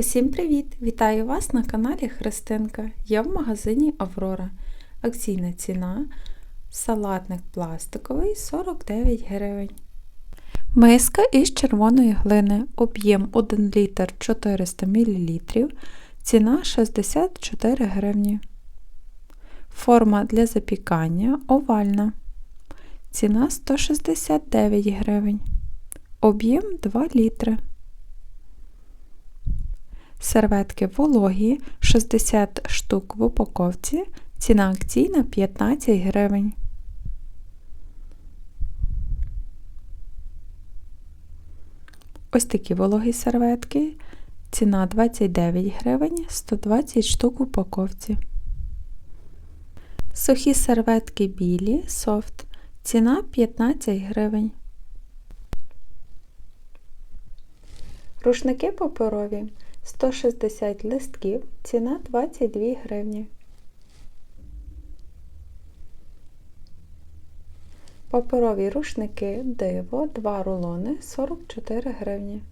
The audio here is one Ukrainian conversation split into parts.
Усім привіт! Вітаю вас на каналі Христинка. Я в магазині Аврора. Акційна ціна. Салатник пластиковий 49 гривень. Миска із червоної глини. Об'єм 1 літр 400 мл. Ціна 64 гривні. Форма для запікання овальна. Ціна 169 гривень. Об'єм 2 літри. Серветки вологі 60 штук в упаковці. Ціна акційна 15 гривень. Ось такі вологі серветки. Ціна 29 гривень, 120 штук в упаковці. Сухі серветки білі, софт. Ціна 15 гривень. Рушники паперові 160 листків, ціна 22 гривні. Паперові рушники диво 2 рулони 44 гривні.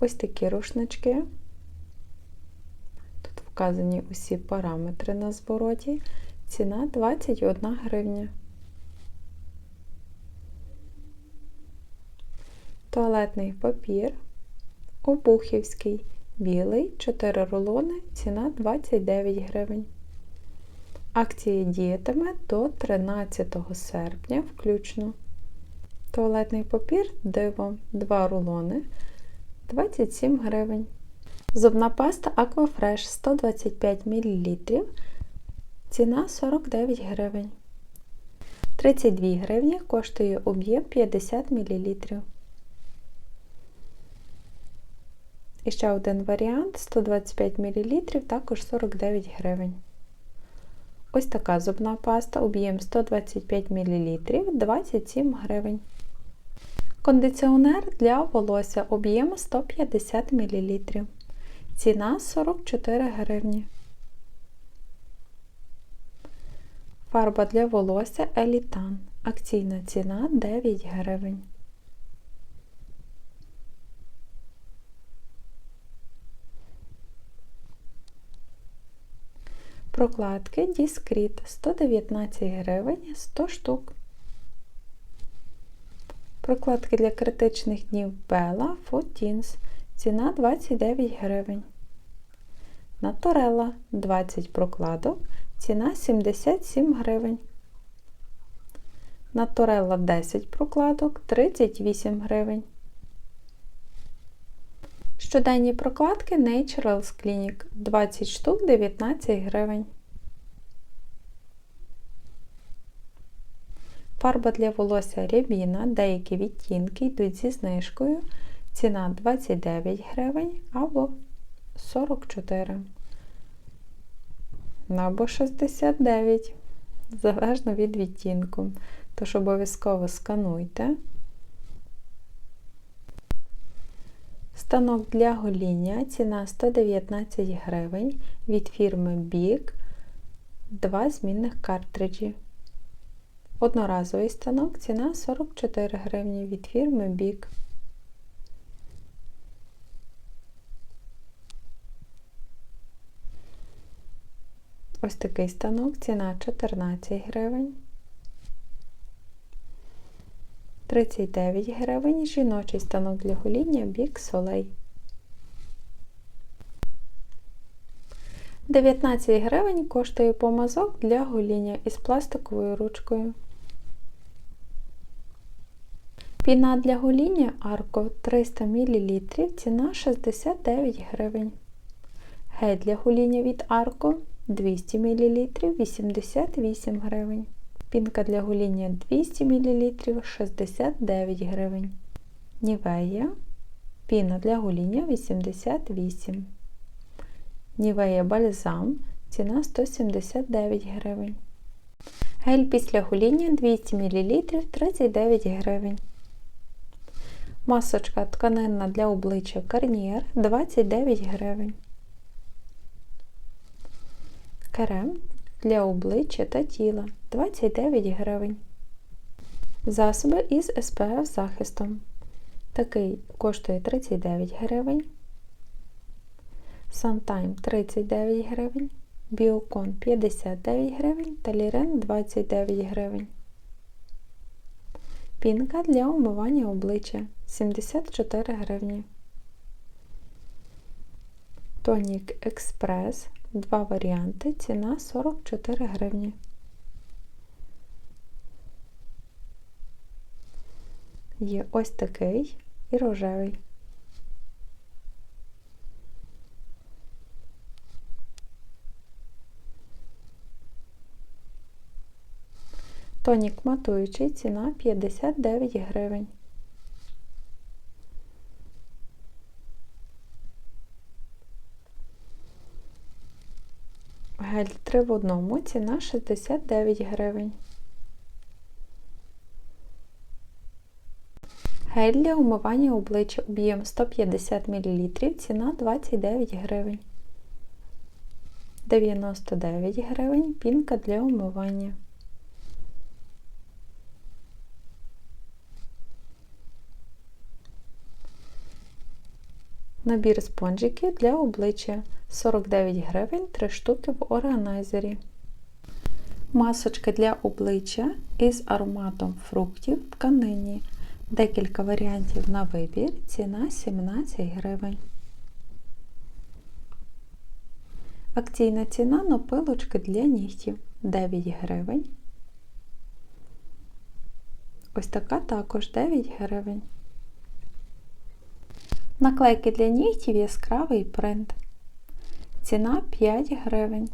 Ось такі рушнички. Тут вказані усі параметри на звороті. Ціна 21 гривня. Туалетний папір Обухівський, білий, 4 рулони, ціна 29 гривень. Акція діятиме до 13 серпня включно. Туалетний папір диво 2 рулони 27 гривень. Зубна паста Aquafresh 125 мл. Ціна 49 гривень. 32 гривні коштує об'єм 50 мл. І ще один варіант 125 мл, також 49 гривень. Ось така зубна паста, об'єм 125 мл, 27 гривень. Кондиціонер для волосся об'єм 150 мл. Ціна 44 гривні. Фарба для волосся Елітан. Акційна ціна 9 гривень. Прокладки Діскріт 119 гривень 100 штук. Прокладки для критичних днів Bella Fotins. Ціна 29 гривень. Наторелла 20 прокладок. Ціна 77 гривень. Наторелла 10 прокладок 38 гривень. Щоденні прокладки Naturals Clinic 20 штук 19 гривень. Фарба для волосся рябіна, деякі відтінки йдуть зі знижкою. Ціна 29 гривень або 44 або 69, залежно від відтінку. Тож обов'язково скануйте. Станок для гоління ціна 119 гривень від фірми Big, два змінних картриджі. Одноразовий станок ціна 44 гривні від фірми Big. Ось такий станок, ціна 14 гривень. 39 гривень жіночий станок для гоління бік солей. 19 гривень коштує помазок для гоління із пластиковою ручкою. Піна для гоління Арко 300 мл, ціна 69 гривень. Гель для гоління від Арко 200 мл 88 гривень. Пінка для гоління 200 мл 69 гривень. Нівея. Піна для гоління 88. Нівея бальзам. Ціна 179 гривень. Гель після гоління 200 мл 39 гривень. Масочка тканинна для обличчя Garnier 29 гривень. Крем для обличчя та тіла 29 гривень. Засоби із SPF захистом. Такий коштує 39 гривень, Suntime 39 гривень, Біокон 59 гривень та Лірен 29 гривень. Пінка для умивання обличчя 74 гривні. Тонік Експрес. Два варіанти. Ціна 44 гривні. Є ось такий і рожевий. Тонік матуючий, ціна 59 гривень. Гель 3 в одному, ціна 69 гривень. Гель для умивання обличчя об'єм 150 мл, ціна 29 гривень. 99 гривень пінка для умивання. Набір спонжиків для обличчя 49 гривень 3 штуки в органайзері. Масочка для обличчя із ароматом фруктів в тканині. Декілька варіантів на вибір. Ціна 17 гривень. Акційна ціна на пилочки для нігтів 9 гривень. Ось така також 9 гривень. Наклейки для нігтів яскравий принт. Ціна 5 гривень.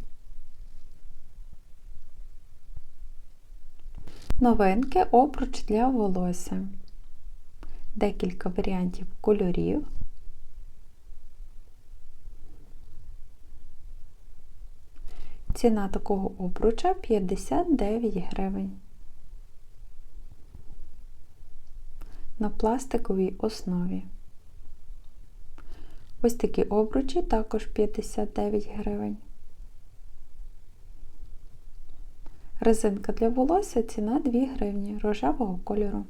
Новинки обруч для волосся. Декілька варіантів кольорів. Ціна такого обруча 59 гривень. На пластиковій основі. Ось такі обручі також 59 гривень. Резинка для волосся ціна 2 гривні рожевого кольору.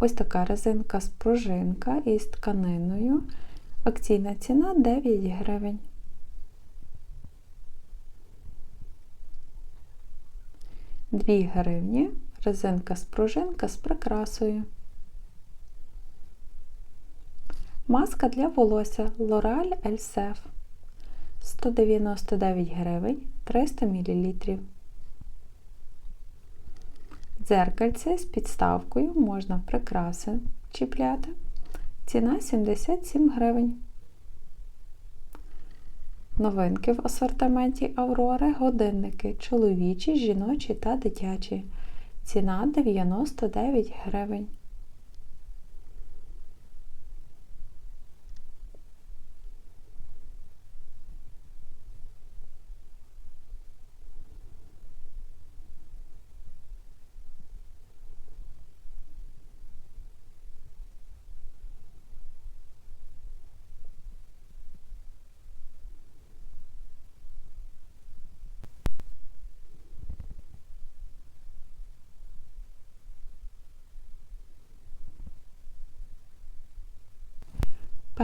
Ось така резинка з пружинка із тканиною. Акційна ціна 9 гривень. Дві гривні. Резинка з пружинка з прикрасою. Маска для волосся L'Oreal Elsef 199 гривень 300 мл. Дзеркальце з підставкою можна прикраси чіпляти. Ціна 77 гривень. Новинки в асортименті Аврори годинники чоловічі, жіночі та дитячі. Ціна 99 гривень.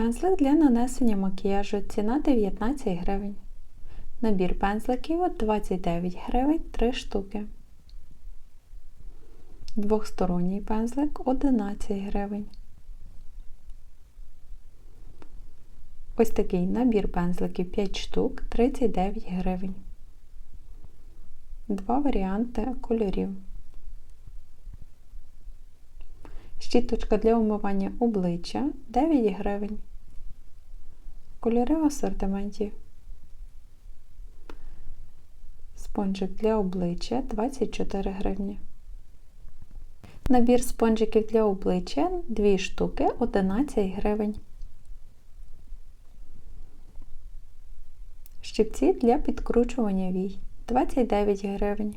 Пензлик для нанесення макіяжу ціна 19 гривень. Набір пензликів 29 гривень 3 штуки. Двохсторонній пензлик 11 гривень. Ось такий набір пензликів 5 штук 39 гривень. Два варіанти кольорів. Щіточка для умивання обличчя 9 гривень. Кольори в асортименті. Спонжик для обличчя 24 гривні. Набір спонжиків для обличчя 2 штуки 11 гривень. Щипці для підкручування вій 29 гривень.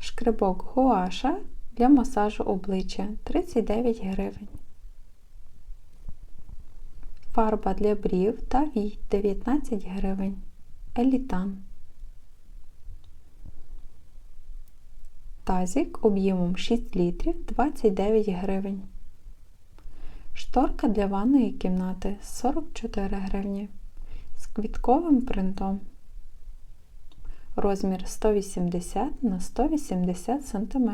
Шкрибок гуаша для масажу обличчя 39 гривень. Фарба для брів та вій 19 гривень. Елітан. Тазік об'ємом 6 літрів 29 гривень. Шторка для ванної кімнати 44 гривні з квітковим принтом. Розмір 180 на 180 см.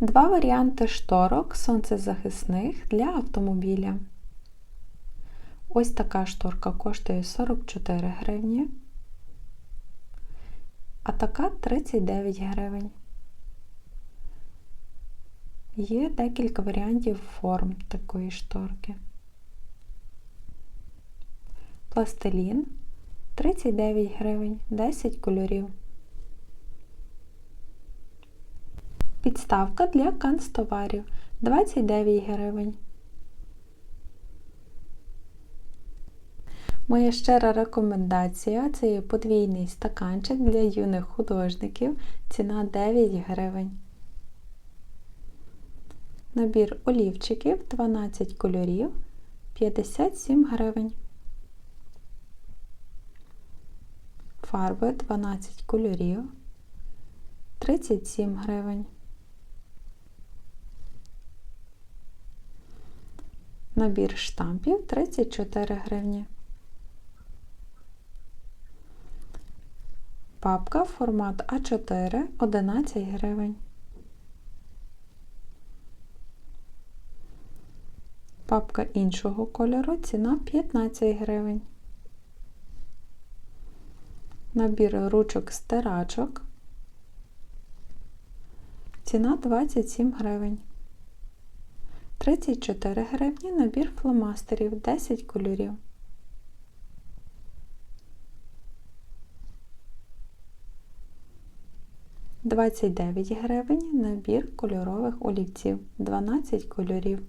Два варіанти шторок сонцезахисних для автомобіля. Ось така шторка коштує 44 гривні, а така 39 гривень. Є декілька варіантів форм такої шторки. Пластилін 39 гривень, 10 кольорів. Підставка для канцтоварів 29 гривень. Моя щира рекомендація це є подвійний стаканчик для юних художників. Ціна 9 гривень. Набір олівчиків 12 кольорів 57 гривень. Фарби 12 кольорів 37 гривень. Набір штампів 34 гривні. Папка формат А4 11 гривень. Папка іншого кольору ціна 15 гривень. Набір ручок стирачок. Ціна 27 гривень. 34 гривні набір фломастерів 10 кольорів. Двадцять дев'ять гривень набір кольорових олівців 12 кольорів.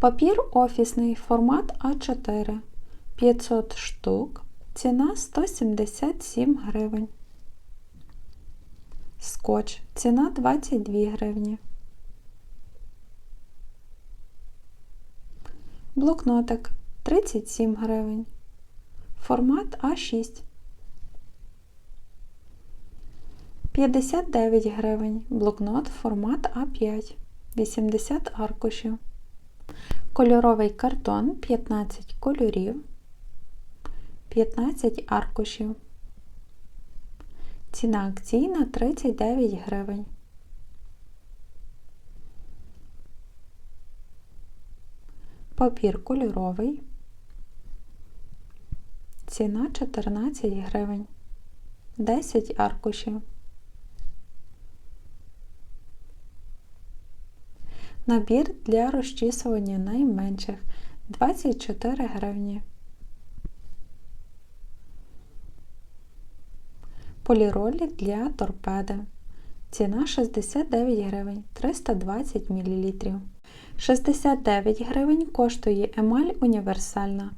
Папір офісний формат А4 500 штук. Ціна 177 гривень. Скотч. Ціна 22 гривні. Блокнотик 37 гривень. Формат А6. 59 гривень. Блокнот формат А5. 80 аркушів. Кольоровий картон 15 кольорів. 15 аркушів. Ціна акційна 39 гривень. Папір кольоровий. Ціна 14 гривень. 10 аркушів. Набір для розчісування найменших 24 гривні. Поліролі для торпеди. Ціна 69 гривень 320 мл. 69 гривень коштує емаль універсальна.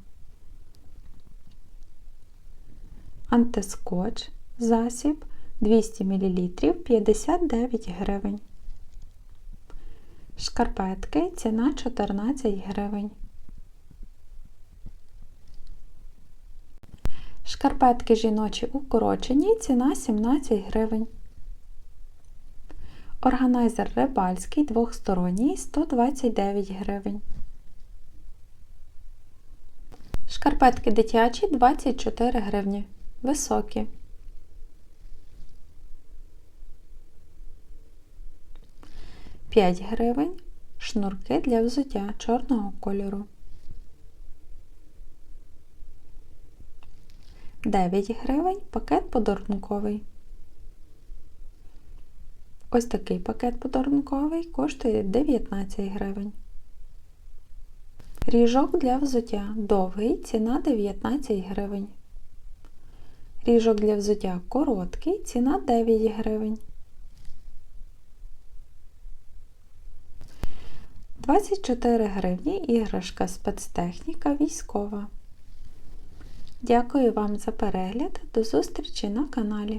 Антискотч засіб 200 мл 59 гривень. Шкарпетки ціна 14 гривень. Шкарпетки жіночі укорочені, ціна 17 гривень. Органайзер рибальський двохсторонній 129 гривень. Шкарпетки дитячі 24 гривні. Високі. П'ять гривень. Шнурки для взуття чорного кольору. 9 гривень пакет подарунковий. Ось такий пакет подарунковий коштує 19 гривень. Ріжок для взуття довгий, ціна 19 гривень. Ріжок для взуття короткий, ціна 9 гривень. 24 гривні іграшка спецтехніка військова. Дякую вам за перегляд. До зустрічі на каналі.